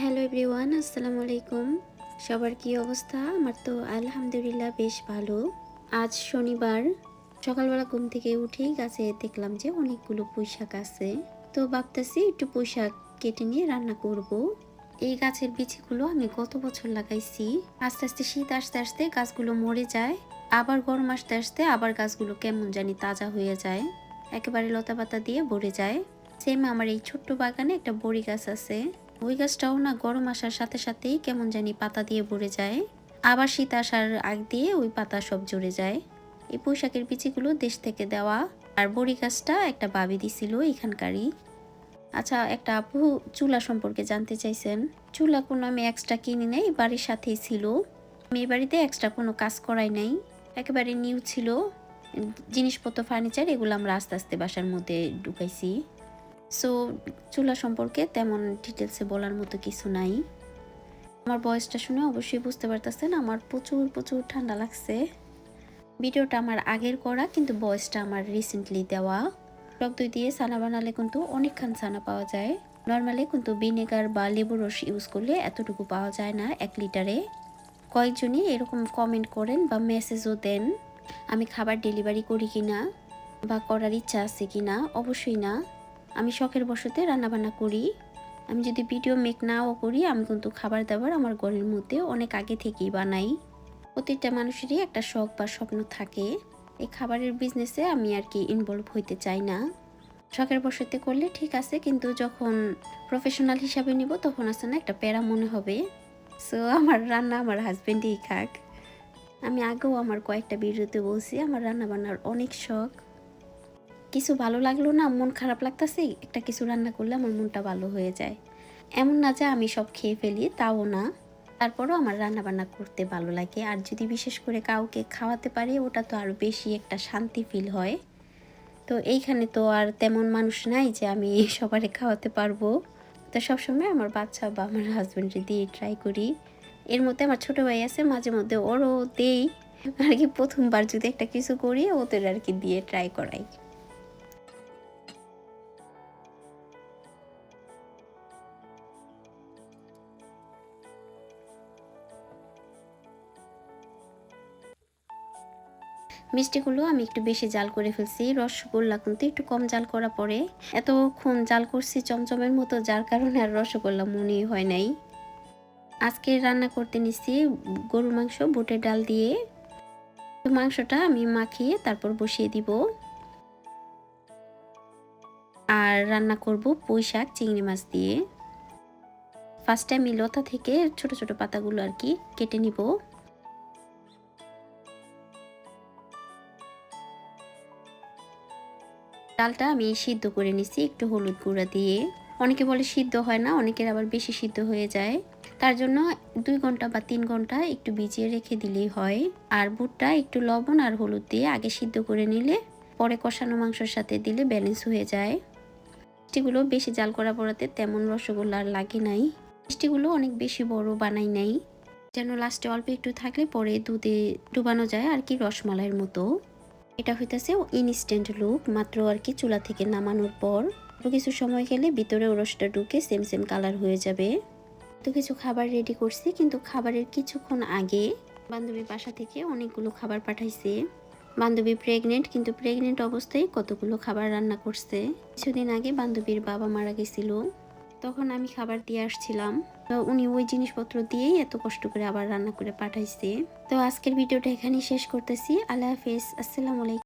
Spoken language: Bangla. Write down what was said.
হ্যালো এভরিওয়ান, আসসালামু আলাইকুম। সবার কি অবস্থা? আমার তো আলহামদুলিল্লাহ বেশ ভালো। আজ শনিবার, সকালবেলা ঘুম থেকে উঠেই গাছে দেখলাম যে অনেকগুলো পুঁইশাক আছে। তো ভাবতেছি একটু পুঁইশাক কেটে নিয়ে রান্না করব। এই গাছের বিচিগুলো আমি গত বছর লাগাইছি। আস্তে আস্তে শীত আসতে আসতে গাছগুলো মরে যায়। আবার গরম আসতে আসতে আবার গাছগুলো কেমন জানি তাজা হয়ে যায়। একেবারে লতা পাতা দিয়ে ভরে যায়। সেম আমার এই ছোট্ট বাগানে একটা বড়ি গাছ আছে। ওই গাছটাও না গরম আসার সাথে সাথেই কেমন জানি পাতা দিয়ে ভরে যায়। আবার শীত আসার আগ দিয়ে ওই পাতা সব জুড়ে যায়। এই পোশাকের বিচিগুলো দেশ থেকে দেওয়া আর বড়ি গাছটা একটা বাবি দিছিল এখানকারই। আচ্ছা একটা আপু চুলা সম্পর্কে জানতে চাইছেন। চুলা কোনো আমি এক্সট্রা কিনি নাই, বাড়ির সাথেই ছিল। আমি বাড়িতে এক্সট্রা কোনো কাজ করাই নাই। একেবারে নিউ ছিল। জিনিসপত্র ফার্নিচার এগুলো আমরা আস্তে আস্তে বাসার মধ্যে ঢুকাইছি। সো চুলা সম্পর্কে তেমন ডিটেলসে বলার মতো কিছু নাই। আমার বয়সটা শুনে অবশ্যই বুঝতে পারতেছেন, আমার প্রচুর প্রচুর ঠান্ডা লাগছে। ভিডিওটা আমার আগের করা, কিন্তু বয়সটা আমার রিসেন্টলি দেওয়া। টক দই দিয়ে ছানা বানালে কিন্তু অনেকক্ষণ ছানা পাওয়া যায়। নর্মালি কিন্তু ভিনেগার বা লেবু রস ইউজ করলে এতটুকু পাওয়া যায় না, এক লিটারে। কয়েকজনই এরকম কমেন্ট করেন বা মেসেজও দেন, আমি খাবার ডেলিভারি করি কিনা বা করার ইচ্ছা আছে কিনা? অবশ্যই না। আমি শখের বসতে রান্নাবান্না করি। আমি যদি ভিডিও মেক নাও করি, আমি কিন্তু খাবার দাবার আমার ঘরের মধ্যে অনেক আগে থেকেই বানাই। প্রতিটা মানুষেরই একটা শখ বা স্বপ্ন থাকে। এই খাবারের বিজনেসে আমি আর কি ইনভলভ হইতে চাই না। শখের বসতে করলে ঠিক আছে, কিন্তু যখন প্রফেশনাল হিসাবে নিব, তখন আছে না একটা প্যারা মনে হবে। সো আমার রান্না আমার হাজব্যান্ডই খাক। আমি আগেও আমার কয়েকটা ভিডিওতে বলছি, আমার রান্না বান্নার অনেক শখ। কিছু ভালো লাগল না, মন খারাপ লাগতেছে একটা কিছু রান্না করলে আমার মনটা ভালো হয়ে যায়। এমন না যে আমি সব খেয়ে ফেলি, তাও না। তারপরও আমার রান্না বান্না করতে ভালো লাগে। আর যদি বিশেষ করে কাউকে খাওয়াতে পারি, ওটা তো আরও বেশি একটা শান্তি ফিল হয়। তো এইখানে তো আর তেমন মানুষ নাই যে আমি সবারে খাওয়াতে পারব। তো সবসময় আমার বাচ্চা বা আমার হাজব্যান্ডে দিয়ে ট্রাই করি। এর মধ্যে আমার ছোটো ভাই আছে, মাঝে মধ্যে ওরও দেই। আর কি প্রথমবার যদি একটা কিছু করি, ওদের আর কি দিয়ে ট্রাই করাই। মিষ্টিগুলো আমি একটু বেশি জাল করে ফেলছি। রসগোল্লা কিন্তু একটু কম জাল করা পরে এতক্ষণ জাল করছি চমচমের মতো, যার কারণে আর রসগোল্লা মনে হয় নাই। আজকে রান্না করতে নিচ্ছি গরুর মাংস, বুটের ডাল দিয়ে। মাংসটা আমি মাখিয়ে তারপর বসিয়ে দিব। আর রান্না করব পুঁই শাক, চিংড়ি মাছ দিয়ে। ফার্স্টে আমি লতা থেকে ছোট ছোট পাতাগুলো আর কি কেটে নিব। ডালটা আমি সিদ্ধ করে নিছি একটু হলুদ গুঁড়া দিয়ে। অনেকে বলে সিদ্ধ হয় না, অনেকের আবার বেশি সিদ্ধ হয়ে যায়। তার জন্য দুই ঘণ্টা বা তিন ঘণ্টা একটু ভিজিয়ে রেখে দিলেই হয়। আর বুটটা একটু লবণ আর হলুদ দিয়ে আগে সিদ্ধ করে নিলে পরে কষানো মাংসর সাথে দিলে ব্যালেন্স হয়ে যায়। মিষ্টিগুলো বেশি জাল করা পড়াতে তেমন রসগোল্লা আর লাগে নাই। মিষ্টিগুলো অনেক বেশি বড় বানাই নাই। যেন লাস্টে অল্প একটু থাকলে পরে দুধে ডুবানো যায় আর কি রসমালাইয়ের মতো। এটা হইতেছে ইনস্ট্যান্ট লুক মাত্র আর কি চুলা থেকে নামানোর পর। তো কিছু সময় গেলে ভিতরে রসটা ঢুকে সেম সেম কালার হয়ে যাবে। তো কিছু খাবার রেডি করছি, কিন্তু খাবারের কিছুক্ষণ আগে বান্ধবী বাসা থেকে অনেকগুলো খাবার পাঠাইছে। বান্ধবী প্রেগনেন্ট কিন্তু প্রেগনেন্ট অবস্থায় কতগুলো খাবার রান্না করছে? কিছুদিন আগে বান্ধবীর বাবা মারা গেছিল। তখন আমি খাবার দিয়ে আসছিলাম। তো উনি ওই জিনিসপত্র দিয়েই এত কষ্ট করে আবার রান্না করে পাঠাইছে। তো আজকের ভিডিওটা এখানেই শেষ করতেছি। আল্লাহ হাফেজ। আসসালামু আলাইকুম।